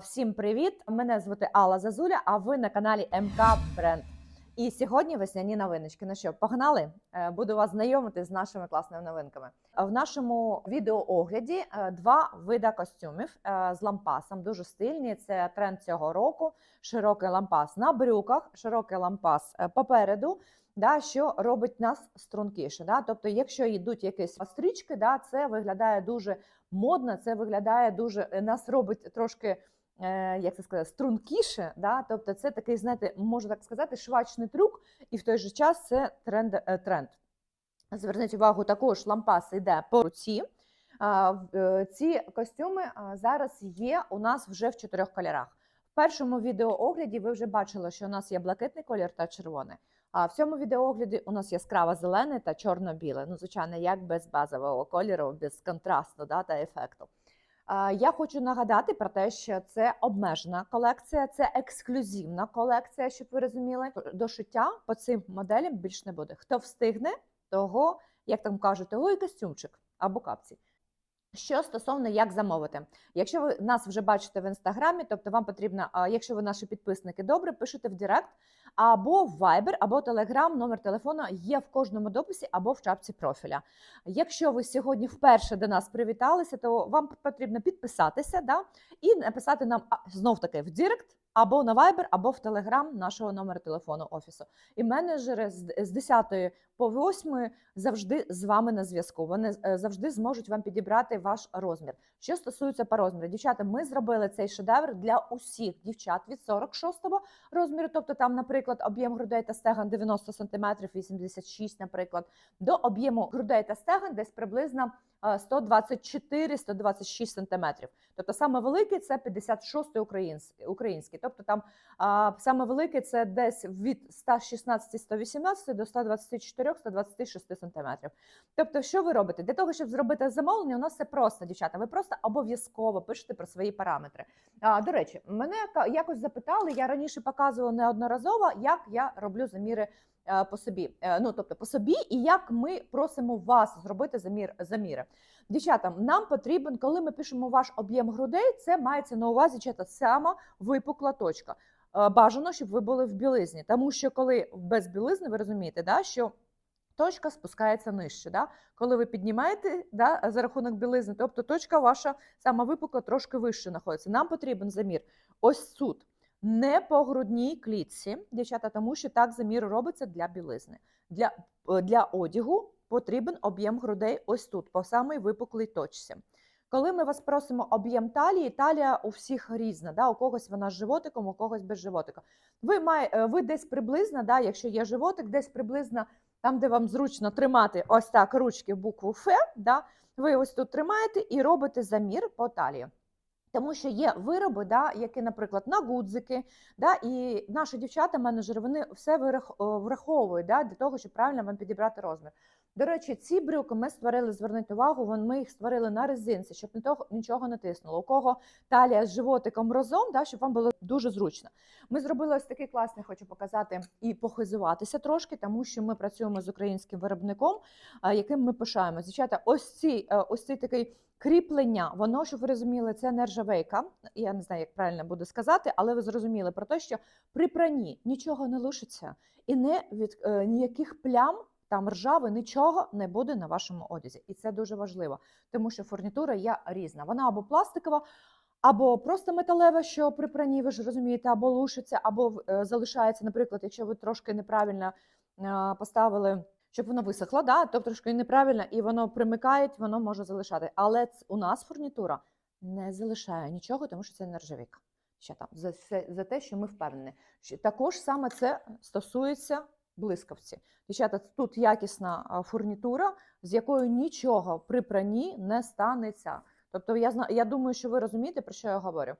Всім привіт! Мене звати Алла Зазуля, а ви на каналі МК Бренд. І сьогодні весняні новиночки. Ну що, погнали? Е, Буду вас знайомити з нашими класними новинками. В нашому відеоогляді е, два вида костюмів е, з лампасом. Дуже стильні. Це тренд цього року. Широкий лампас на брюках, широкий лампас попереду. Да, що робить нас стрункіше. Да? Тобто, якщо йдуть якісь стрічки, да, це виглядає дуже модно, це виглядає дуже нас робить трошки. Е, Як це сказати, стрункіше, да? тобто це такий, знаєте, можна так сказати, швачний трюк, і в той же час це тренд. е, тренд. Зверніть увагу, також лампас йде по руці. Е, Ці костюми зараз є у нас вже в чотирьох кольорах. В першому відеоогляді ви вже бачили, що у нас є блакитний колір та червоний. А в цьому відеоогляді у нас яскраво зелений та чорно-білий. Ну, звичайно, як без базового кольору, без контрасту да, та ефекту. Я хочу нагадати про те, що це обмежена колекція, це ексклюзивна колекція, щоб ви розуміли. До шиття по цим моделям більш не буде. Хто встигне, того, як там кажуть, того і костюмчик або капці. Що стосовно як замовити, якщо ви нас вже бачите в інстаграмі, тобто вам потрібно, якщо ви наші підписники, добре, пишете в Директ або в Viber, або Telegram, номер телефону є в кожному дописі або в чапці профіля. Якщо ви сьогодні вперше до нас привіталися, то вам потрібно підписатися да, і написати нам знов таки в Директ. Або на Viber, або в Telegram нашого номера телефону офісу. І менеджери з з 10 по 8 завжди з вами на зв'язку. Вони е, завжди зможуть вам підібрати ваш розмір. Що стосується по розміру, дівчата, ми зробили цей шедевр для усіх дівчат від 46-го розміру. Тобто, там, наприклад, об'єм грудей та стегон 90 см, 86, наприклад, до об'єму грудей та стегон десь приблизно е, 124-126 см. Тобто саме великий це 56 український, український. Тобто там а, саме великий це десь від 116-118 до 124-126 см. Тобто, що ви робите? Для того, щоб зробити замовлення, у нас все просто, дівчата. Ви просто обов'язково пишете про свої параметри. А, до речі, мене якось запитали, я раніше показувала неодноразово, як я роблю заміри. е, По собі, Е, ну тобто по собі, і як ми просимо вас зробити замір заміри. Дівчата, нам потрібен, коли ми пишемо ваш об'єм грудей, це мається на увазі чата сама випукла точка. Е, Бажано, щоб ви були в білизні, тому що коли без білизни, ви розумієте, да, що точка спускається нижче. Да? Коли ви піднімаєте да, за рахунок білизни, тобто точка ваша сама випукла трошки вище знаходиться. Нам потрібен замір ось тут. Не по грудній клітці, дівчата, тому що так замір робиться для білизни. Для, е, для одягу потрібен об'єм грудей ось тут, по самій випуклій точці. Коли ми вас просимо об'єм талії, талія у всіх різна. Да? У когось вона з животиком, у когось без животика. Ви, має, е, ви десь приблизно, да, якщо є животик, десь приблизно там, де вам зручно тримати ось так ручки букву Ф, да, ви ось тут тримаєте і робите замір по талії. Тому що є вироби, да, які, наприклад, на гудзики, да, і наші дівчата-менеджери вони все враховують да, для того, щоб правильно вам підібрати розмір. До речі, ці брюки ми створили, зверніть увагу, ми їх створили на резинці, щоб нічого, не тиснуло. У кого талія з животиком разом, да, щоб вам було дуже зручно. Ми зробили ось такий класний, хочу показати і похизуватися трошки, тому що ми працюємо з українським виробником, яким ми пишаємо. Дівчата, ось ці, е, ось цей такий кріплення, воно, щоб ви розуміли, це нержавейка. Я не знаю, як правильно буду сказати, але ви зрозуміли про те, що при пранні нічого не лишиться і не від е, ніяких плям. Там ржави нічого не буде на вашому одязі, і це дуже важливо, тому що фурнітура є різна. Вона або пластикова, або просто металева, що при пранні, ви ж розумієте, або лушиться, або е, залишається, наприклад, якщо ви трошки неправильно е, поставили, щоб воно висохло, да? тобто трошки неправильно, і воно примикає, воно може залишати. Але у нас фурнітура не залишає нічого, тому що це нержавійка. Ще там за, за те, що ми впевнені. Також саме це стосується блискавці. Дівчата, тут якісна фурнітура, з якою нічого при пранні не станеться. Тобто, я я думаю, що ви розумієте, про що я говорю.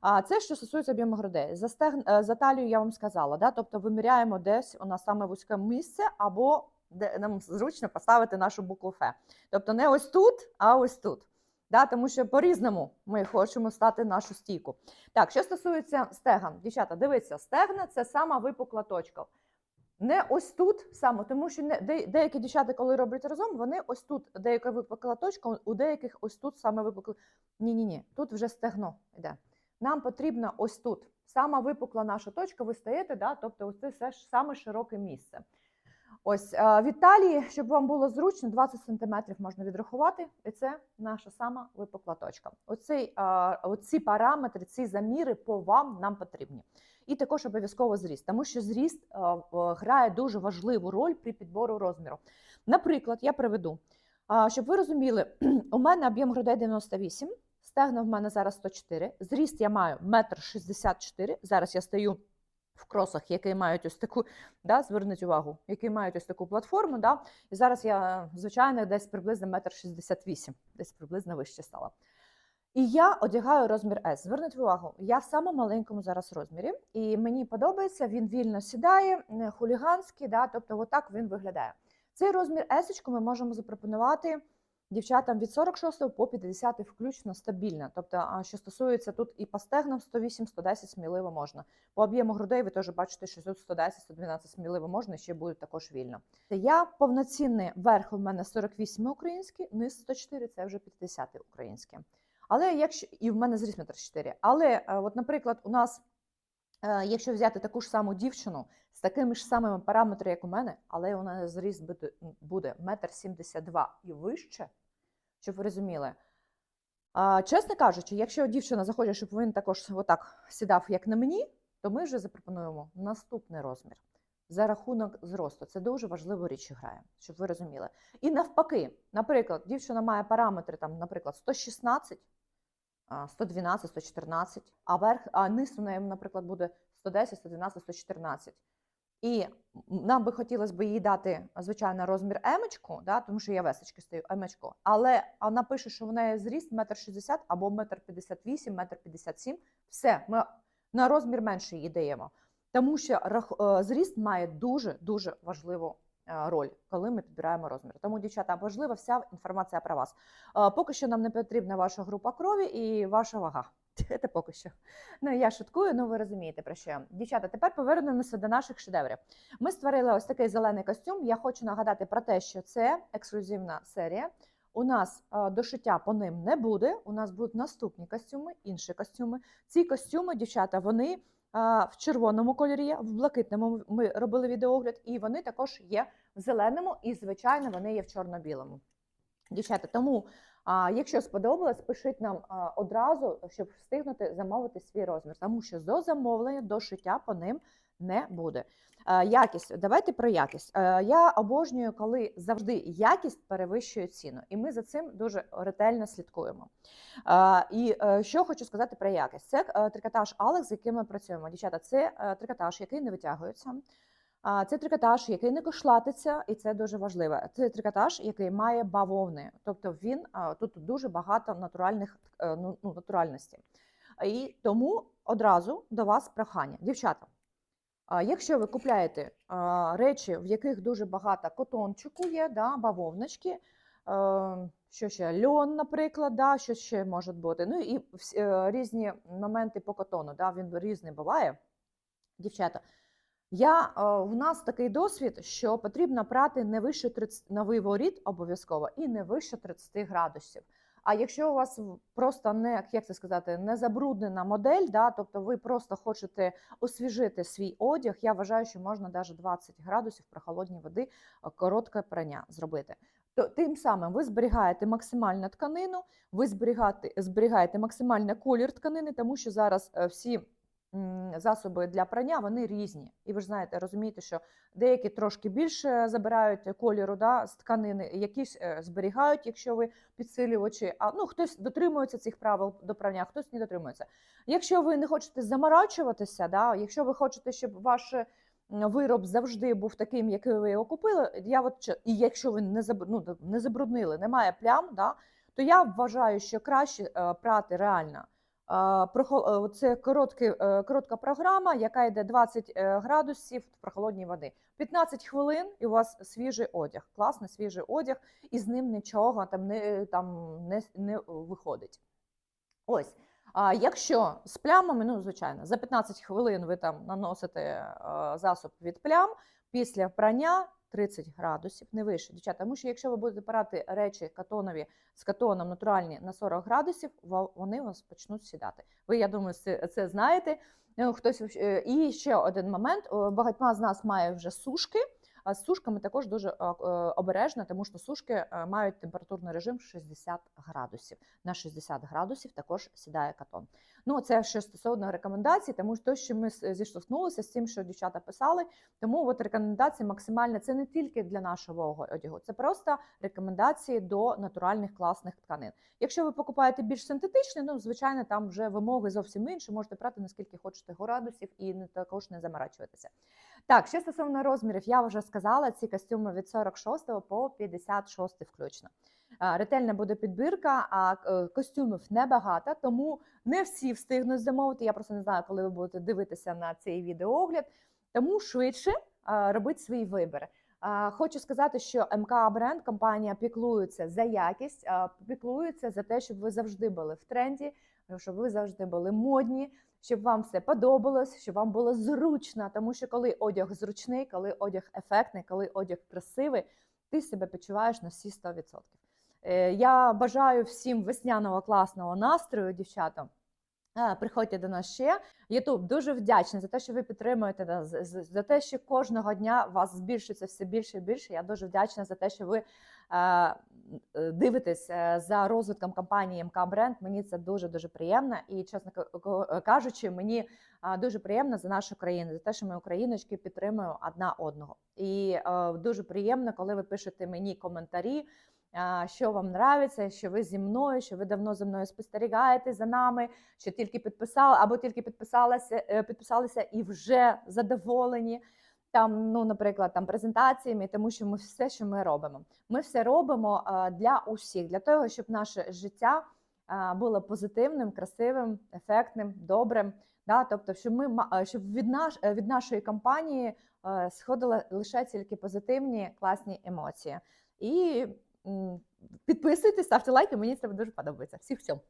А це що стосується об'єму грудей. За, стег... е, за талію я вам сказала, да? тобто виміряємо десь у нас саме вузьке місце, або де нам зручно поставити нашу букву Ф. Тобто не ось тут, а ось тут. Да, тому що по-різному ми хочемо стати нашу стійку. Так, що стосується стегон, дівчата, дивіться, стегна це сама випукла точка. Не ось тут саме, тому що не, де, деякі дівчата, коли роблять разом, вони ось тут деяка випукла точка, у деяких ось тут саме випукла. Ні, ні, тут вже стегно йде. нам потрібно ось тут. Сама випукла наша точка, ви стаєте, да? тобто ось це все ж саме широке місце. Ось е, від талії, щоб вам було зручно, 20 см можна відрахувати, і це наша сама випукла точка. Оцей, е, оці параметри, ці заміри по вам нам потрібні. І також обов'язково зріст, тому що зріст е, грає дуже важливу роль при підбору розміру. Наприклад, я приведу, щоб ви розуміли, у мене об'єм грудей 98, стегна в мене зараз 104, зріст я маю 1,64 м. Зараз я стою в кросах, які мають ось таку, да, зверніть увагу, які мають ось таку платформу. Да, і зараз я, звичайно, десь приблизно 1,68 м, десь приблизно вище стала. І я одягаю розмір S. Зверніть увагу, я в самому маленькому зараз розмірі, і мені подобається, він вільно сідає, хуліганський, да, тобто отак він виглядає. Цей розмір S ми можемо запропонувати дівчатам від 46 по 50 включно стабільно. Тобто, що стосується тут і по стегнам 108-110 сміливо можна. По об'єму грудей ви теж бачите, що тут 110-112 сміливо можна, ще буде також вільно. Я повноцінний верх у мене 48 український, низ 104 це вже 50 українське. Але якщо і в мене зріс метр 4. Але, е, от, наприклад, у нас, е, якщо взяти таку ж саму дівчину з такими ж самими параметрами, як у мене, але у неї зріст буде- метр 72 і вище, щоб ви розуміли. Чесно кажучи, якщо дівчина захоче, щоб він також отак сідав, як на мені, то ми вже запропонуємо наступний розмір за рахунок зросту. Це дуже важливу річ грає, щоб ви розуміли. І навпаки, наприклад, дівчина має параметри, там, наприклад, 116, а, 112, 114, а верх, а низ у неї, наприклад, буде 110, 112, 114. І нам би хотілося б їй дати, звичайно, розмір емочку, да, тому що я весочки стою емочку, але вона пише, що в неї зріст 1,60 м або 1,58 м, 1,57 м. Все, ми на розмір менше їй даємо. Тому що е, зріст має дуже-дуже важливу роль, коли ми підбираємо розмір. Тому, дівчата, важлива вся інформація про вас. Е, Поки що нам не потрібна ваша група крові і ваша вага. Це поки що. Ну я шуткую, ну ви розумієте про що. Дівчата, тепер повернемося до наших шедеврів. Ми створили ось такий зелений костюм. Я хочу нагадати про те, що це ексклюзивна серія. У нас е, дошиття по ним не буде. У нас будуть наступні костюми, інші костюми. Ці костюми, дівчата, вони в червоному кольорі, є, в блакитному ми робили відеогляд, і вони також є в зеленому, і, звичайно, вони є в чорно-білому. Дівчата, тому, якщо сподобалось, пишіть нам одразу, щоб встигнути замовити свій розмір, тому що до замовлення, до шиття по ним не буде. Е, Якість, давайте про якість. Е, Я обожнюю, коли завжди якість перевищує ціну, і ми за цим дуже ретельно слідкуємо. Е, І що хочу сказати про якість. Це трикотаж Алекс, з яким ми працюємо. Дівчата, це трикотаж, який не витягується. Це трикотаж, який не кошлатиться, і це дуже важливо. Це трикотаж, який має бавовни, тобто він тут дуже багато натуральних ну, ну, натуральності. І тому одразу до вас прохання, дівчата. Якщо ви купляєте речі, в яких дуже багато котончику є, да, бавовночки, е, що ще льон, наприклад, да, що ще може бути. Ну і е, різні моменти по котону, да, він різний буває. Дівчата, я, е, в нас такий досвід, що потрібно прати не вище 30, на виворіт обов'язково і не вище 30 градусів. А якщо у вас просто не як це сказати, не забруднена модель, да, тобто ви просто хочете освіжити свій одяг, я вважаю, що можна навіть 20 градусів прохолодній води е, коротке прання зробити. То тим самим ви зберігаєте максимальну тканину, ви зберігаєте, зберігаєте максимальний колір тканини, тому що зараз е, всі засоби для прання вони різні. І ви ж знаєте, розумієте, що деякі трошки більше забирають кольору да, з тканини, якісь е, зберігають, якщо ви підсилювачі. А ну хтось дотримується цих правил до прання, хтось не дотримується. Якщо ви не хочете заморачуватися, да, якщо ви хочете, щоб ваш вироб завжди був таким, який ви його купили, я от і якщо ви не ну, не забруднили, немає плям, да, то я вважаю, що краще е, прати реально. Е, Це короткий, е, коротка програма, яка йде 20 е, градусів прохолодній води. 15 хвилин і у вас свіжий одяг, класний свіжий одяг, і з ним нічого там не, там не, не виходить. Ось. А якщо з плямами, ну звичайно, за 15 хвилин ви там наносите засоб від плям, після прання 30 градусів, не вище, дівчата. Тому що якщо ви будете брати речі катонові з катоном натуральні на 40 градусів, вони вас почнуть сідати. Ви, я думаю, це, знаєте. Ну, хтось е, і ще один момент: багатьма з нас має вже сушки. А з сушками також дуже е, е, обережно, тому що сушки е, мають температурний режим 60 градусів. На 60 градусів також сідає катон. Ну, це що стосовно рекомендацій, тому що то, що ми зіштовхнулися з тим, що дівчата писали. Тому от рекомендації максимально це не тільки для нашого одягу, це просто рекомендації до натуральних класних тканин. Якщо ви покупаєте більш синтетичні, ну звичайно, там вже вимоги зовсім інші. Можете брати наскільки хочете градусів і не також не заморачуватися. Так, ще стосовно розмірів, я вже сказала, ці костюми від 46 по 56 включно. Ретельна буде підбірка, а е, костюмів небагато, тому не всі встигнуть замовити. Я просто не знаю, коли ви будете дивитися на цей відеоогляд. Тому швидше а, робіть свій вибір. Хочу сказати, що МК бренд компанія піклується за якість, піклується за те, щоб ви завжди були в тренді, щоб ви завжди були модні, щоб вам все подобалось, щоб вам було зручно. Тому що коли одяг зручний, коли одяг ефектний, коли одяг красивий, ти себе почуваєш на всі 100%. Е, Я бажаю всім весняного класного настрою, дівчата. Е, Приходьте до нас ще. Ютуб дуже вдячний за те, що ви підтримуєте нас, за те, що кожного дня вас збільшується все більше і більше. Я дуже вдячна за те, що ви е, дивитесь за розвитком компанії МК Бренд. Мені це дуже дуже приємно. І чесно ка- ка- кажучи, мені дуже приємно за нашу країну, за те, що ми україночки підтримуємо одна одного. І дуже приємно, коли ви пишете мені коментарі. Що вам нравиться, що ви зі мною, що ви давно зі мною спостерігаєте за нами, що тільки підписали або тільки підписалися, е, підписалися і вже задоволені. Там, ну, наприклад, там презентаціями, тому що ми все, що ми робимо, ми все робимо для усіх, для того, щоб наше життя було позитивним, красивим, ефектним, добрим. Да? Тобто, щоб ми щоб від наш е, від нашої компанії е, сходили лише тільки позитивні класні емоції. І підписуйтесь, ставте лайки. Мені це дуже подобається. Всіх в цьому.